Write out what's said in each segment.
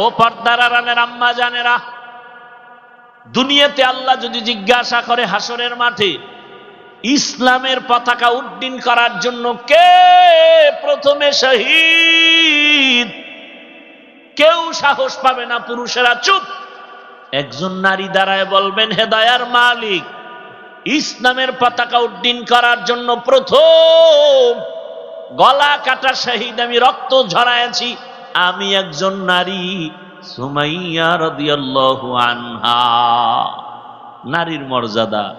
ও পর্দার আড়ালের আম্মা জানেরা, দুনিয়াতে আল্লাহ যদি জিজ্ঞাসা করে হাসরের মাঠে, ইসলামের পতাকা উড্ডীন করার জন্য কে প্রথমে শহীদ? কেউ সাহস পাবে না পুরুষেরা চুপ। একজন নারী দ্বারায় বলবেন হেদায়ার মালিক, ইসলামের পতাকা উড্ডীন করার জন্য প্রথম গলা কাটা শহীদ, আমি রক্ত ঝরাইছি আমি একজন নারী, সুমাইয়া রাদিয়াল্লাহু আনহা। নারীর মর্যাদা।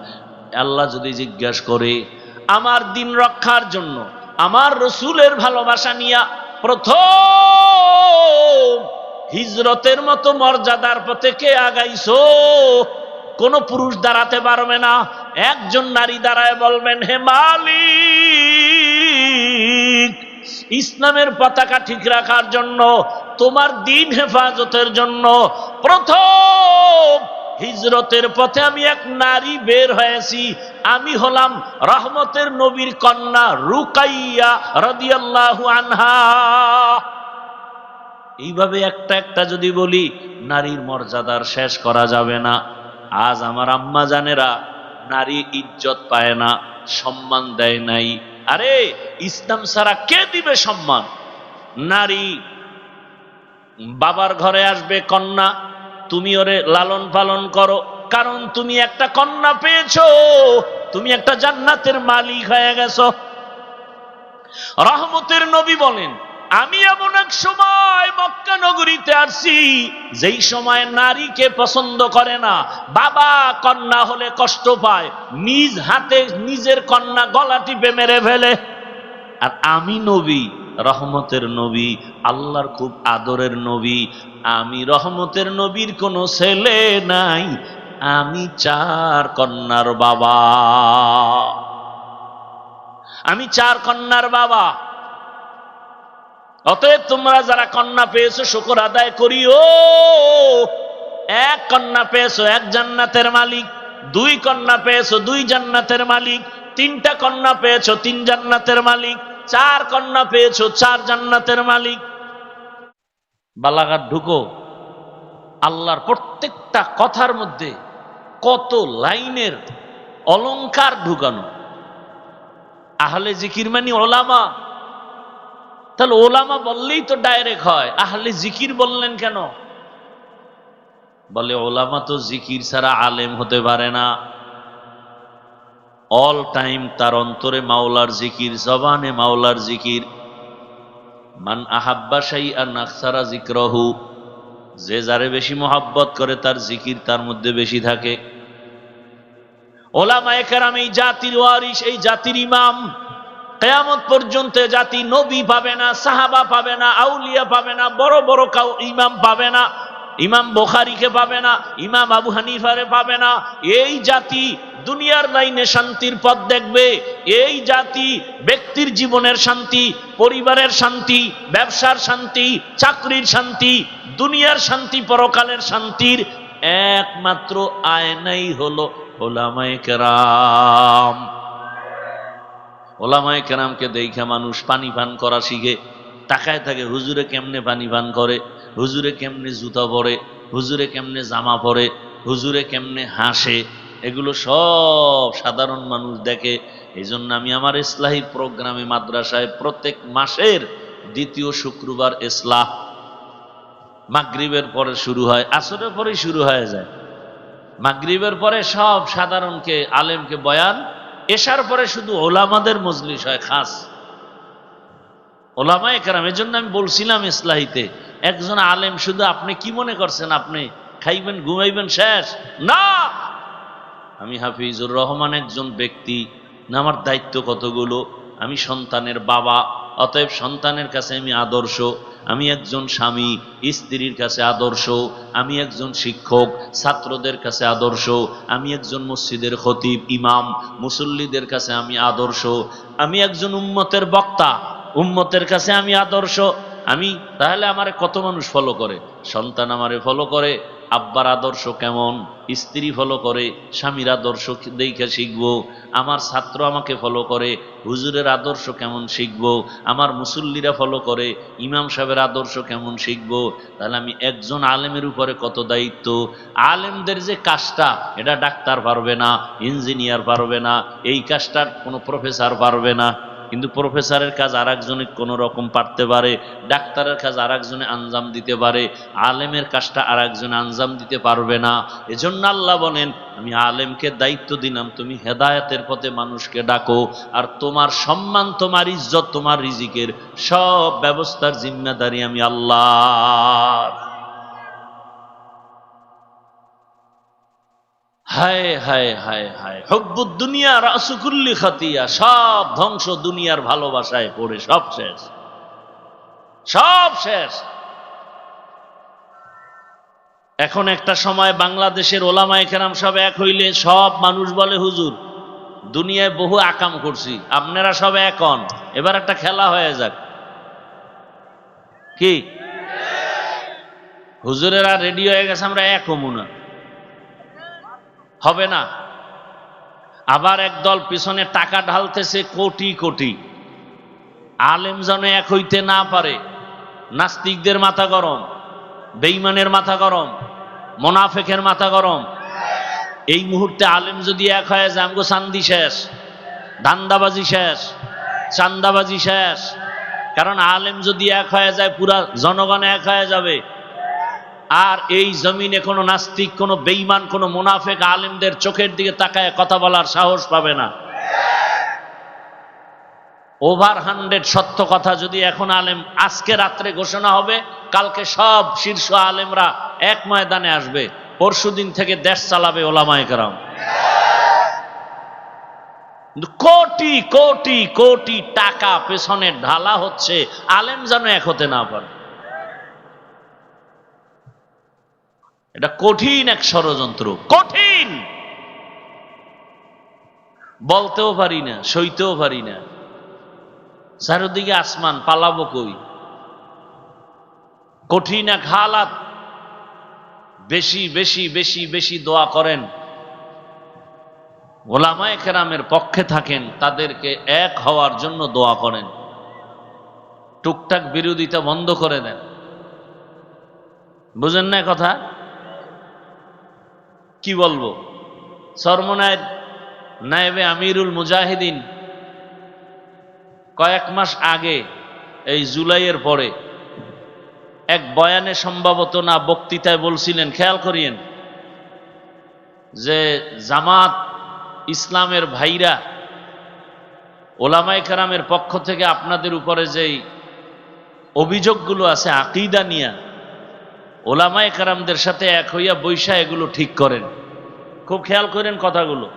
আল্লাহ যদি জিজ্ঞাসা করে, আমার দিন রক্ষার জন্য, আমার রসুলের ভালোবাসা নিয়া প্রথম হিজরতের মতো মর্যাদার পথে কে আগাইছো? কোন পুরুষ দাঁড়াতে পারবে না। একজন নারী দাঁড়ায় বলবেন, হে মালিক ইসলামের পতাকা ঠিক রাখার জন্য, তোমার দিন হেফাজতের জন্য প্রথম হিজরতের পথে আমি এক নারী বের হয়েছি। আমি হলাম রহমতের নবীর কন্যা রুকাইয়া রদিয়াল্লাহু আনহা। এইভাবে একটা একটা যদি বলি, নারীর মর্যাদার শেষ করা যাবে না। আজ আমার আম্মা জানেরা, নারী ইজ্জত পায় না, সম্মান দেয় নাই। আরে, ইসলাম ছাড়া কে দিবে সম্মান? নারী, বাবার ঘরে আসবে কন্যা, তুমি ওরে লালন পালন করো। কারণ তুমি একটা কন্যা পেয়েছ, তুমি একটা জান্নাতের মালিক হয়ে গেছ। রহমতের নবী বলেন আমি এমন এক সময় মক্কা নগরীতে আসছি যেই সময় নারীকে পছন্দ করে না, বাবা কন্যা হলে কষ্ট পায়, নিজ হাতে নিজের কন্যা গলা টিপে মেরে ফেলে। আর আমি নবী, রহমতের নবী, আল্লাহর খুব আদরের নবী, আমি রহমতের নবীর কোনো ছেলে নাই, আমি চার কন্যার বাবা। আমি চার কন্যার বাবা। অতএব তোমরা যারা কন্যা পেয়েছ, শুকর আদায় করিও। এক কন্যা পেয়েছ, এক জান্নাতের মালিক। দুই কন্যা পেয়েছ, দুই জান্নাতের মালিক। তিনটা কন্যা পেয়েছ, তিন জান্নাতের মালিক। চার কন্যা পেয়েছ, চার জান্নাতের মালিক। বালাঘাট ঢুকো। আল্লাহর প্রত্যেকটা কথার মধ্যে কত লাইনের অলংকার ঢুকানো। আহলে জিকির মানে ওলামা তাহলে ওলামা বললেই তো ডাইরেক্ট হয়। আহলে জিকির বললেন কেন? বলে, ওলামা তো জিকির ছাড়া আলেম হতে পারে না। অল টাইম তার অন্তরে মাওলার জিকির, জবানে মাওলার জিকির। মান আহাব্বা সাই আর নাকসারা জিক্রহু, যে যারে বেশি মোহাব্বত করে তার জিকির তার মধ্যে বেশি থাকে। ওলামা একরাম এই জাতির ওয়ারিস এই জাতির ইমাম কেয়ামত পর্যন্ত জাতি নবী পাবে না, সাহাবা পাবে না, আউলিয়া পাবে না, বড় বড় কাউ ইমাম পাবে না, ইমাম বোখারিকে পাবে না, ইমাম আবু হানিফারে পাবে না। এই জাতি দুনিয়ার লাইনে শান্তির পথ দেখবে, এই জাতি ব্যক্তির জীবনের শান্তি, পরিবারের শান্তি, ব্যবসার শান্তি, চাকরির শান্তি, দুনিয়ার শান্তি, পরকালের শান্তির একমাত্র আয়নাই হলো ওলামায়ে কেরাম। ওলামায়ে কেরামকে দেখে মানুষ পানি পান করা শিখে। তাকায় থাকে, হুজুরে কেমনে পানি পান করে? হুজুরে কেমনে জুতা পরে? হুজুরে কেমনে জামা পরে? হুজুরে কেমনে হাসে? এগুলো সব সাধারণ মানুষ দেখে। এই জন্য আমি আমার ইসলাহী প্রোগ্রামে মাদ্রাসায় প্রত্যেক মাসের দ্বিতীয় শুক্রবার ইসলাহ। মাগরিবের পরে শুরু হয়, আসরের পরেই শুরু হয়ে যায়। মাগরিবের পরে সব সাধারণকে, আলেমকে বয়ান এসার পরে শুধু ওলামাদের মজলিস হয় খাস। ওলামায় কারাম এর জন্য আমি বলছিলাম ইসলাহিতে, একজন আলেম শুধু আপনি কি মনে করছেন আপনি? খাইবেন, ঘুমাইবেন, শেষ? না! আমি হাফিজুর রহমান একজন ব্যক্তি, না আমার দায়িত্ব কতগুলো? আমি সন্তানের বাবা অতএব সন্তানের কাছে আমি আদর্শ, আমি একজন স্বামী, স্ত্রীর কাছে আদর্শ, আমি একজন শিক্ষক, ছাত্রদের কাছে আদর্শ, আমি একজন মসজিদের খতিব, ইমাম, মুসল্লিদের কাছে আমি আদর্শ, আমি একজন উম্মতের বক্তা, উম্মতের কাছে আমি আদর্শ, আমি তাহলে আমারে কত মানুষ ফলো করে? সন্তান আমারে ফলো করে। আব্বার আদর্শ কেমন? স্ত্রী ফলো করে, স্বামীর আদর্শ দেখে শিখব। আমার ছাত্র আমাকে ফলো করে, হুজুরের আদর্শ কেমন শিখব? আমার মুসল্লিরা ফলো করে, ইমাম সাহেবের আদর্শ কেমন শিখব? তাহলে আমি একজন আলেমের উপরে কত দায়িত্ব? আলেমদের যে কাজটা, এটা ডাক্তার পারবে না, ইঞ্জিনিয়ার পারবে না, এই কাজটা কোনো প্রফেসর পারবে না। কিন্তু প্রফেসরের কাজ আর একজনে কোনো রকম পারতে পারে, ডাক্তারের কাজ আর একজনে আঞ্জাম দিতে পারে, আলেমের কাজটা আর একজনে আঞ্জাম দিতে পারবে না। এজন্য আল্লাহ বলেন, আমি আলেমকে দায়িত্ব দিলাম, তুমি হেদায়েতের পথে মানুষকে ডাকো, আর তোমার সম্মান, তোমার ইজ্জত, তোমার রিজিকের সব ব্যবস্থার জিম্মাদারি আমি আল্লাহ। হায় হায় হায় হায়। হব্বুদ দুনিয়া রাসুকুল্লি খাতিয়া। সব ধ্বংস দুনিয়ার ভালোবাসায় পড়ে, সব শেষ। সব শেষ। এখন একটা সময় বাংলাদেশের ওলামায় কেরাম সব এক হইলে সব মানুষ বলে, হুজুর, দুনিয়ায় বহু আকাম করছি, আপনারা সব এক হন। এবার একটা খেলা হয়ে যাক। কি? হুজুরেরা রেডি হয়ে গেছে, আমরা এক হমু না। হবে না। আবার একদল পিছনে টাকা ঢালতেছে কোটি কোটি। আলেম যেন এক হইতে না পারে, নাস্তিকদের মাথা গরম বেইমানের মাথা গরম, মোনাফেকের মাথা গরম। এই মুহূর্তে আলেম যদি এক হয়ে যায়, আমগো চান্দি শেষ ধান্দাবাজি শেষ, চান্দাবাজি শেষ। কারণ আলেম যদি এক হয়ে যায়, পুরা জনগণ এক হয়ে যাবে। আর এই জমিনে কোনো নাস্তিক, কোনো বেইমান কোনো মুনাফেক আলেমদের চোখের দিকে তাকায় কথা বলার সাহস পাবে না। ওভার হান্ড্রেড সত্য কথা যদি এখন আলেম আজকে রাত্রে ঘোষণা হবে, কালকে সব শীর্ষ আলেমরা এক ময়দানে আসবে। পরশুদিন থেকে দেশ চালাবে ওলামায় কারাম। কোটি কোটি কোটি টাকা পেছনে ঢালা হচ্ছে, আলেম যেন এক হতে না পারে। এটা কঠিন এক ষড়যন্ত্র, কঠিন! বলতেও পারি না, সইতেও পারি না। চারিদিকে আসমান, পালাবো কই? কঠিন এক হালাত। বেশি বেশি বেশি বেশি দোয়া করেন। ওলামায় কেরামের পক্ষে থাকেন, তাদেরকে এক হওয়ার জন্য দোয়া করেন। টুকটাক বিরোধিতা বন্ধ করে দেন। বুঝেন না কথা? কি বলব? সরমনায় নায়েবে আমিরুল মুজাহিদিন কয়েক মাস আগে, এই জুলাইয়ের পরে, এক বয়ানে সম্ভবত না বক্তৃতায় বলছিলেন, খেয়াল করিয়েন, যে জামাত ইসলামের ভাইরা ওলামাই কারামের পক্ষ থেকে আপনাদের উপরে যেই অভিযোগগুলো আছে, আকিদা নিয়া ওলামায় কারামদের সাথে এক হইয়া বৈশা এগুলো ঠিক করেন। খুব খেয়াল করেন কথাগুলো।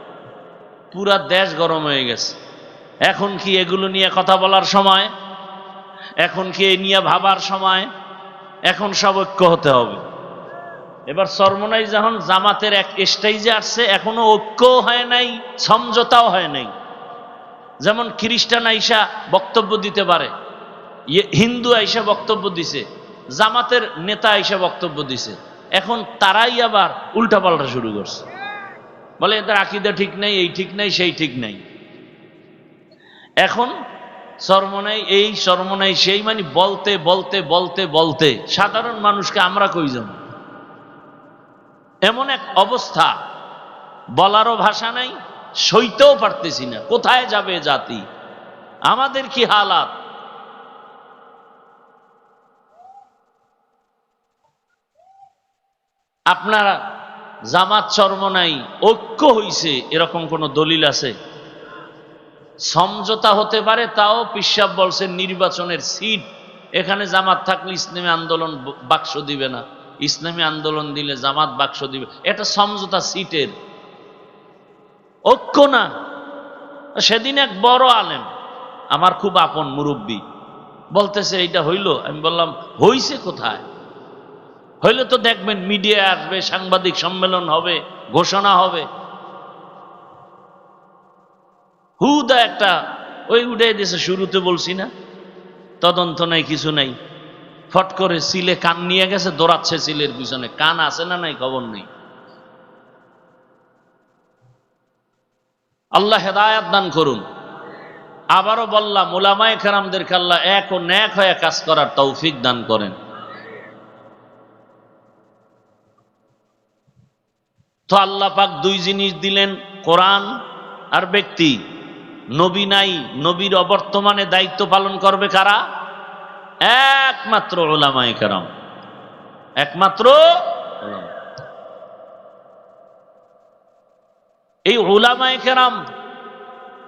পুরা দেশ গরম হয়ে গেছে। এখন কি এগুলো নিয়ে কথা বলার সময়? এখন কি এই নিয়ে ভাবার সময়? এখন সব ঐক্য হতে হবে। এবার সর্বনাই যখন জামাতের এক স্টেজে আসছে, এখনও ঐক্যও হয় নাই, সমঝোতাও হয় নাই। যেমন খ্রিস্টান আইসা বক্তব্য দিতে পারে। ইয়ে- হিন্দু আইসা বক্তব্য দিছে। জামাতের নেতা এসে বক্তব্য দিছে। এখন তারাই আবার উল্টাপাল্টা শুরু করছে। বলে, এদের আকিদা ঠিক নেই, এই ঠিক নেই, সেই ঠিক নেই। এখন সর্বনাই, এই সর্বনাই, সেই মানে বলতে বলতে বলতে বলতে, সাধারণ মানুষকে আমরা কই যাব এমন এক অবস্থা, বলারও ভাষা নাই, সইতেও পারতেছি না, কোথায় যাবে জাতি? আমাদের কি হালাত? আপনারা জামাত চর্ম নাই ঐক্য হইছে, এরকম কোন দলিল আছে? সমঝোতা হতে পারে, তাও পিসাব বলছেন নির্বাচনের সিট। এখানে জামাত থাকলে ইসলামী আন্দোলন বাক্স দিবে না। ইসলামী আন্দোলন দিলে জামাত বাক্স দিবে। এটা সমঝোতা সিটের। ঐক্য না। সেদিন এক বড় আলেম, আমার খুব আপন মুরব্বী, বলতেছে, এইটা হইল? আমি বললাম, হইছে কোথায়? হইলে তো দেখবেন মিডিয়া আসবে, সাংবাদিক সম্মেলন হবে, ঘোষণা হবে। হুদা একটা, ওই উঠে দিয়েছে শুরুতে বলছি না, তদন্ত নাই, কিছু নাই। ফট করে সিলে কান নিয়ে গেছে, দৌড়াচ্ছে সিলের পিছনে। কান আছে না নাই, খবর নেই। আল্লাহ হেদায়াত দান করুন। আবারও বললাম, ওলামায় খেরামদেরকে আল্লাহ এক ও ন্যাক হয়ে কাজ করার তৌফিক দান করেন। তো আল্লাহ পাক দুই জিনিস দিলেন, কোরআন আর ব্যক্তি। নবী নাই, নবীর অবর্তমানে দায়িত্ব পালন করবে কারা? একমাত্র ওলামায় কেরাম। একমাত্র এই ওলামায় কেরাম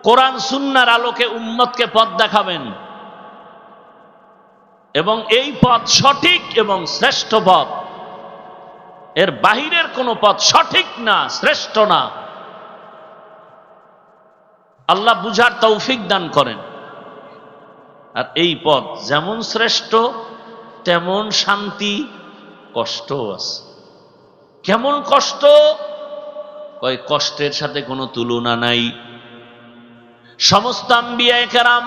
কোরআন সুন্নার আলোকে উম্মতকে পথ দেখাবেন। এবং এই পথ সঠিক এবং শ্রেষ্ঠ পথ। এর বাহিরের কোনো পথ সঠিক না, শ্রেষ্ঠ না। আল্লাহ বুঝার তৌফিক দান করেন। আর এই পথ যেমন শ্রেষ্ঠ, তেমন শান্তি কষ্ট আছে। কেমন কষ্ট? কয়, কষ্টের সাথে কোনো তুলনা নাই। সমস্ত আম্বিয়ায় কেরাম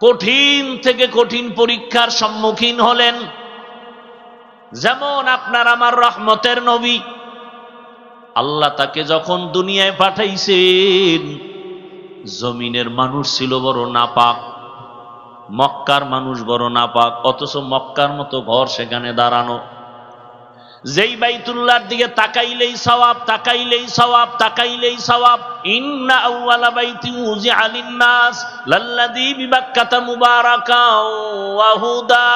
কঠিন থেকে কঠিন পরীক্ষার সম্মুখীন হলেন। যেমন আপনার আমার রহমতের নবী, আল্লাহ তাকে যখন দুনিয়ায় পাঠাইছেন, জমিনের মানুষ ছিল বড় নাপাক, মক্কার মানুষ বড় নাপাক, অথচ মক্কার মতো ঘর সেখানে দাঁড়ানো। যেই বাইতুল্লাহর দিকে তাকাইলেই সওয়াব তাকাইলেই সওয়াব তাকাইলেই সওয়াব। ইন্না আউওয়ালা বাইতি উজিআ লিন-নাস লাল্লাযী বিবাক্কাতা মুবারাকাও ওয়া হুদা,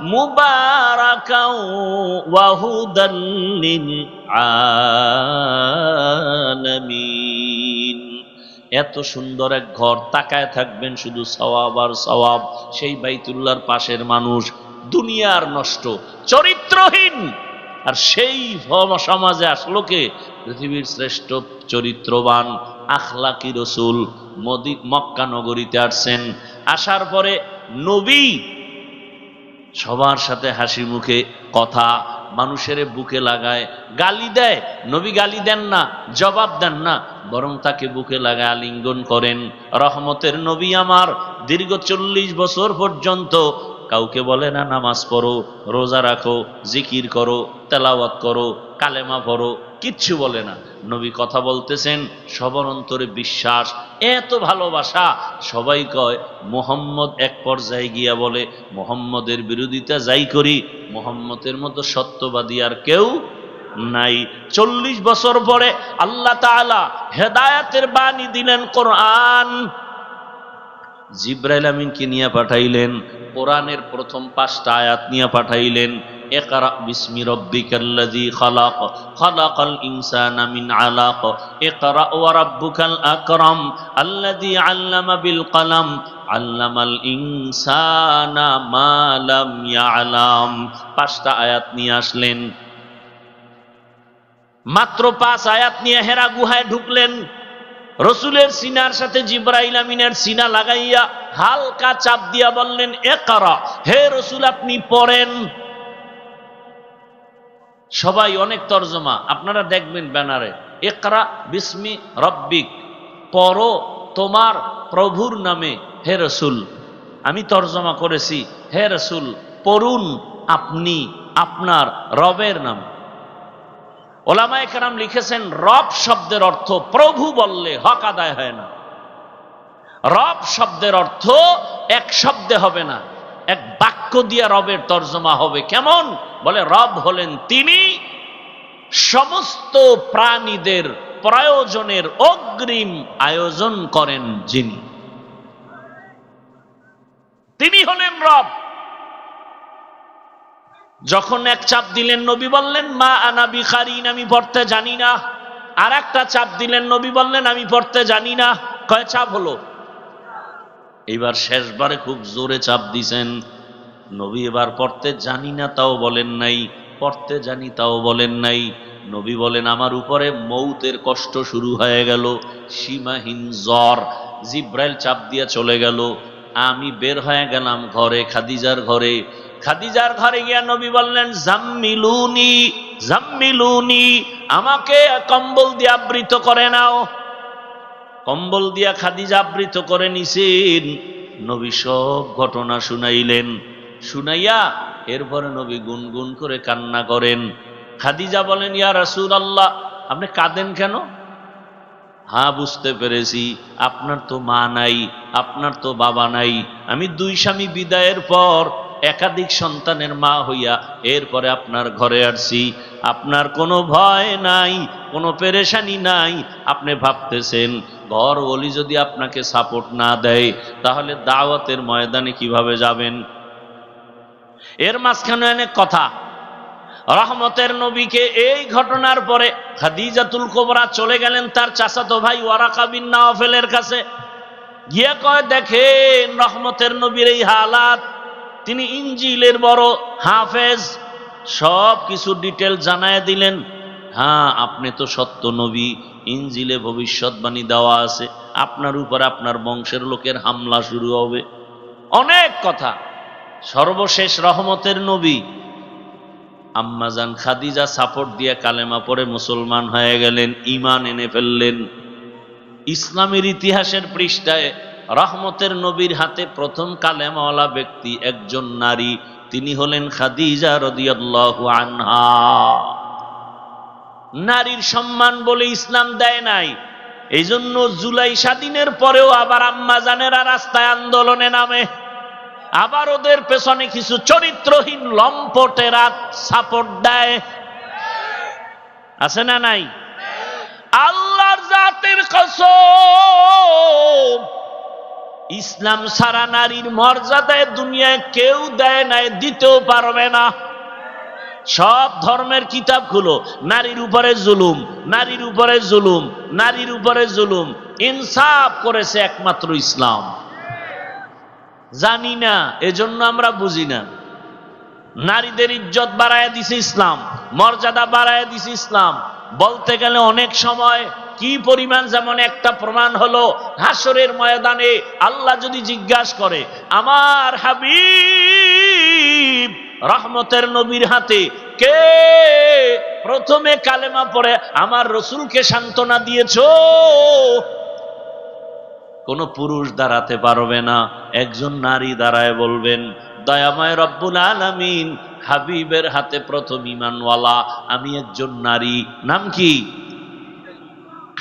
মুবারাকাও ওয়া হুদাল লিল আলামিন। এত সুন্দর এক ঘর, তাকায় থাকবেন শুধু সওয়াব আর সওয়াব। সেই বাইতুল্লাহর পাশের মানুষ দুনিয়ার নষ্ট, চরিত্রহীন। আর সেই সমাজে আসলো কে? পৃথিবীর শ্রেষ্ঠ চরিত্রবান, আখলাকি রসুল, মদি মক্কা নগরীতে আসছেন। আসার পরে নবী সবার সাথে হাসি মুখে কথা, মানুষের বুকে লাগায়, গালি দেয়। নবী গালি দেন না, জবাব দেন না, বরং তাকে বুকে লাগায় আলিঙ্গন করেন। রহমতের নবী আমার, দীর্ঘ চল্লিশ বছর পর্যন্ত কাউকে বলে না, নামাজ পড়ো, রোজা রাখো, জিকির করো তেলাওয়াত করো, কালেমা পড়ো, কিচ্ছু বলে না। নবী কথা বলতেছেন, সবার অন্তরে বিশ্বাস, এত ভালোবাসা। সবাই কয়, মোহাম্মদ এক পর্যায়ে গিয়া বলে, মোহাম্মদের বিরোধিতা যাই করি, মোহাম্মদের মতো সত্যবাদী আর কেউ নাই। চল্লিশ বছর পরে আল্লাহ তাআলা হেদায়াতের বাণী দিলেন কোরআন। জিব্রাইল আমিনকে নিয়ে পাঠাইলেন, কোরআনের প্রথম পাঁচটা আয়াত নিয়ে পাঠাইলেন اقرأ باسم ربك الذي خلق خلق الإنسان من علق اقرأ وربك الأكرم الذي علم بالقلم علم الإنسان ما لم يعلم পাঁচটা আয়াত নিয়ে আসলেন মাত্র পাঁচ আয়াত নিয়ে হেরা গুহায় ঢুকলেন রসুলের সিনার সাথে জিব্রাইল আমিনের সিনা লাগাইয়া হালকা চাপ দিয়া বললেন এ কারা হে রসুল আপনি পড়েন সবাই অনেক তর্জমা। আপনারা দেখবেন ব্যানারে একরা বিস্মি রব্বিক পর তোমার প্রভুর নামে, হে রসুল আমি তর্জমা করেছি, হে রসুল পড়ুন আপনি আপনার রবের নাম। ওলামায় কেরাম লিখেছেন, রব শব্দের অর্থ প্রভু বললে হক আদায় হয় না। রব শব্দের অর্থ এক শব্দে হবে না। এক বাক্য দিয়া রবের তর্জমা হবে। কেমন? বলে, রব হলেন তিনি সমস্ত প্রাণীদের প্রয়োজনের অগ্রিম আয়োজন করেন যিনি। তিনি হলেন রব। যখন এক চাপ দিলেন নবী বললেন, মা আনা বিখারিন, আমি পড়তে জানি না। আর একটা চাপ দিলেন নবী বললেন, আমি পড়তে জানি না। কয় চাপ হলো? এইবার শেষবারে খুব জোরে চাপ দিছেন। নবী এবার পড়তে জানি না, তাও বলেন নাই। পড়তে জানি, তাও বলেন নাই। নবী বলেন, আমার উপরে মৌতের কষ্ট শুরু হয়ে গেল। সীমাহীন জ্বর, জিব্রাইল চাপ দিয়ে চলে গেল। আমি বের হয়ে গেলাম ঘরে, খাদিজার ঘরে। খাদিজার ঘরে গিয়া নবী বললেন, জাম্মিলুনি জাম্মিলুনি, আমাকে কম্বল দিয়ে আবৃত করে নাও। কম্বল দিয়া খাদিজা আবৃত করে নিছেন। নবী সব ঘটনা শুনাইলেন। শুনাইয়া এরপরে নবী গুনগুন করে কান্না করেন। খাদিজা বলেন, ইয়া রাসূল আল্লাহ আপনি কাঁদেন কেন? হ্যাঁ বুঝতে পেরেছি। আপনার তো মা নাই, আপনার তো বাবা নাই। আমি দুই স্বামী বিদায়ের পর একাধিক সন্তানের মা হইয়া এরপরে আপনার ঘরে আসছি। আপনার কোনো ভয় নাই, কোনো পেরেশানি নাই। আপনি ভাবতেছেন, ঘর ওলি যদি আপনাকে সাপোর্ট না দেয়, তাহলে দাওয়াতের ময়দানে কীভাবে যাবেন? এর মাঝখানে অনেক কথা। রহমতের নবীকে এই ঘটনার পরে খাদিজাতুল কোবরা চলে গেলেন তার চাচাতো ভাই ওয়ারাকা বিন নাওফেলের কাছে। গিয়ে কয়, দেখেন রহমতের নবীর এই হালাত তিনি ইঞ্জিলের বড় হাফেজ। সব কিছু ডিটেল জানায় দিলেন। হ্যাঁ আপনি তো সত্য নবী, ইঞ্জিলে ভবিষ্যৎবাণী দেওয়া আছে। আপনার উপর আপনার বংশের লোকের হামলা শুরু হবে। অনেক কথা। সর্বশেষ রহমতের নবী। আম্মাজান খাদিজা সাপোর্ট দিয়ে কালেমা পরে মুসলমান হয়ে গেলেন ইমান এনে ফেললেন। ইসলামের ইতিহাসের পৃষ্ঠায় রহমতের নবীর হাতে প্রথম কালেমাওয়ালা ব্যক্তি একজন নারী, তিনি হলেন খাদিজা রদিয়াল্লাহু আনহা। নারীর সম্মান বলে ইসলাম দেয় নাই। এই জন্য জুলাই স্বাধীনের পরেও আবার আম্মাজানেরা রাস্তায় আন্দোলনে নামে। আবার ওদের পেছনে কিছু চরিত্রহীন লম্পটেরা সাপোর্ট দেয়। আছে না নাই? আল্লাহর জাতের কসম ইসলাম সারা নারীর মর্যাদায় দুনিয়ায় কেউ দেয় নাই, দিতেও পারবে না। সব ধর্মের কিতাবগুলো নারীর উপরে জুলুম, নারীর উপরে জুলুম, নারীর উপরে জুলুম, ইনসাফ করেছে একমাত্র ইসলাম। জানি না, এজন্য আমরা বুঝি না। নারীদের ইজ্জত বাড়ায় দিছে ইসলাম, মর্যাদা বাড়ায় দিছে ইসলাম। বলতে গেলে অনেক সময় কি পরিমাণ যেমন একটা প্রমাণ হলো হাসরের ময়দানে আল্লাহ যদি জিজ্ঞাসা করে, আমার হাবিব, রহমতের নবীর হাতে কে প্রথমে কালেমা পড়ে আমার রসুলকে সান্ত্বনা দিয়েছ? কোনো পুরুষ দাঁড়াতে পারবে না, একজন নারী দাঁড়ায় বলবেন, দয়াময় রব্বুল আলামিন হাবিবের হাতে প্রথম ইমানওয়ালা, আমি একজন নারী। নাম কি?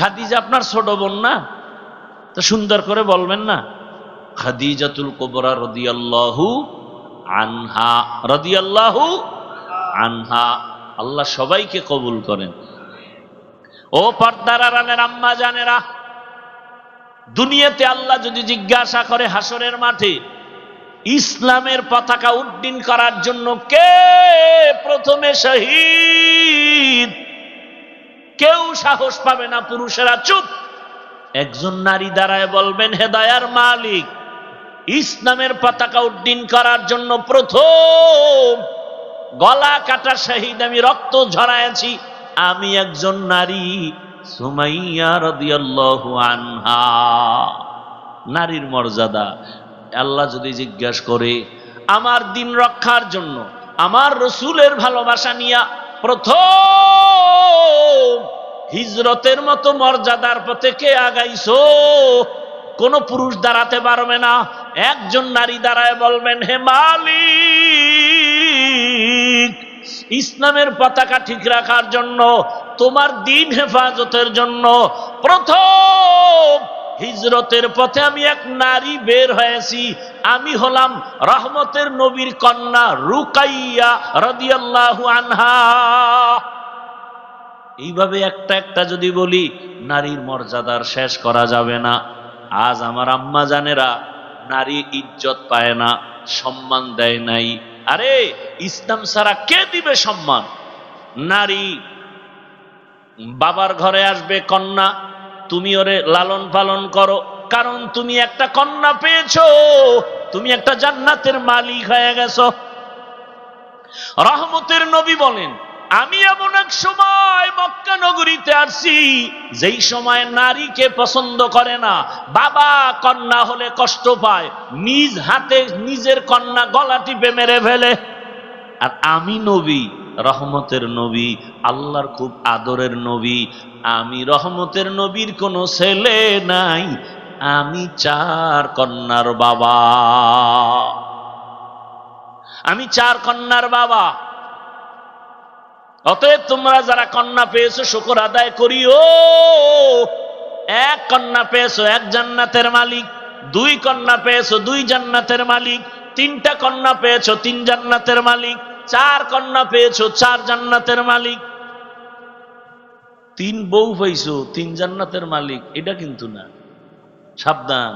খাদিজা আপনার ছোট বোন না? তো সুন্দর করে বলবেন না। খাদিজাতুল কোবরা রদিয়াল্লাহু আনহা রদিয়াল্লাহু আনহা। আল্লাহ সবাইকে কবুল করেন। ও পর্দার আড়ালের আম্মা জানেরা, দুনিয়াতে আল্লাহ যদি জিজ্ঞাসা করে হাসরের মাঠে, ইসলামের পতাকা উড্ডীন করার জন্য কে প্রথমে শহীদ? কেউ সাহস পাবে না, পুরুষেরা চুপ। একজন নারী দ্বারায় বলবেন, হেদায়ার মালিক, ইসলামের পতাকা উড্ডীন করার জন্য প্রথম গলা কাটা শহীদ আমি, রক্ত ঝরাইছি। আমি একজন নারী, সুমাইয়া আনহা। নারীর মর্যাদা, আল্লাহ যদি জিজ্ঞাসা করে, আমার দিন রক্ষার জন্য, আমার রসুলের ভালোবাসা নিয়া প্রথম হিজরতের মতো মর্যাদার পথে কে আগাইছো? কোন পুরুষ দাঁড়াতে পারবে না। একজন নারী দাঁড়ায় বলবেন, হে মালিক, ইসলামের পতাকা ঠিক রাখার জন্য, তোমার দিন হেফাজতের জন্য প্রথম হিজরতের পথে আমি এক নারী বের হয়েছি। আমি হলাম রহমতের নবীর কন্যা রুকাইয়া রদিয়াল্লাহু আনহা। এইভাবে একটা একটা যদি বলি, নারীর মর্যাদার শেষ করা যাবে না। আজ আমার আম্মা জানেরা, নারী ইজ্জত পায় না, সম্মান দেয় নাই। আরে, ইসলাম ছাড়া কে দিবে সম্মান? নারী বাবার ঘরে আসবে কন্যা তুমি ওরে লালন পালন করো। কারণ তুমি একটা কন্যা পেয়েছ। তুমি একটা জান্নাতের মালিক হয়ে গেছো। রহমতের নবী বলেন, আমি এমন এক সময় মক্কা নগরীতে আসছি, যেই সময় নারীকে পছন্দ করে না। বাবা কন্যা হলে কষ্ট পায়, নিজ হাতে নিজের কন্যা গলা টিপে মেরে ফেলে। আর আমি নবী রহমতের নবী, আল্লাহর খুব আদরের নবী। আমি রহমতের নবীর কোনো ছেলে নাই, আমি চার কন্যার বাবা। আমি চার কন্যার বাবা। অতএব তোমরা যারা কন্যা পেয়েছ, শুকর আদায় করিও। এক কন্যা পেয়েছ, এক জান্নাতের মালিক। দুই কন্যা পেয়েছ, দুই জান্নাতের মালিক। তিনটা কন্যা পেয়েছ, তিন জান্নাতের মালিক। চার কন্যা পেয়েছ, চার জান্নাতের মালিক। তিন বউ পাইছো, তিন জান্নাতের মালিক, এটা কিন্তু না। সাবধান।